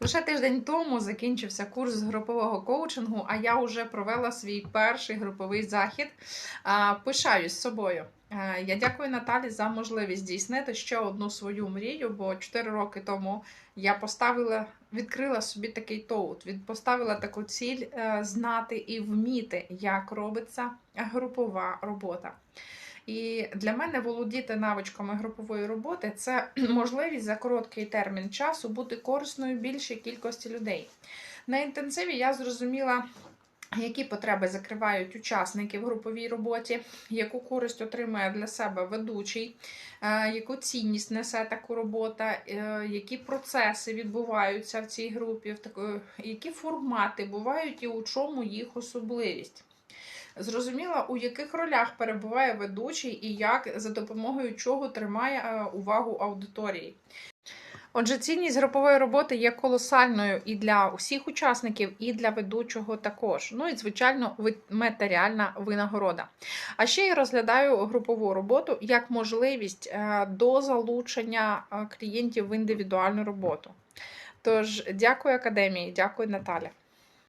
Лише тиждень тому закінчився курс з групового коучингу, а я вже провела свій перший груповий захід. Пишаюсь собою. Я дякую Наталі за можливість здійснити ще одну свою мрію, бо 4 роки тому я поставила, відкрила собі такий тоут, поставила таку ціль е, знати і вміти, як робиться групова робота. І для мене володіти навичками групової роботи це можливість за короткий термін часу бути корисною більшій кількості людей. На інтенсиві я зрозуміла, які потреби закривають учасники в груповій роботі, яку користь отримує для себе ведучий, е, яку цінність несе таку робота, е, які процеси відбуваються в цій групі, тако- які формати бувають і у чому їх особливість. Зрозуміла, у яких ролях перебуває ведучий і як за допомогою чого тримає е, увагу аудиторії. Отже, цінність групової роботи є колосальною і для усіх учасників, і для ведучого також. Ну і, звичайно, ви- матеріальна винагорода. А ще я розглядаю групову роботу як можливість е, до залучення е, клієнтів в індивідуальну роботу. Тож, дякую академії, дякую Наталя.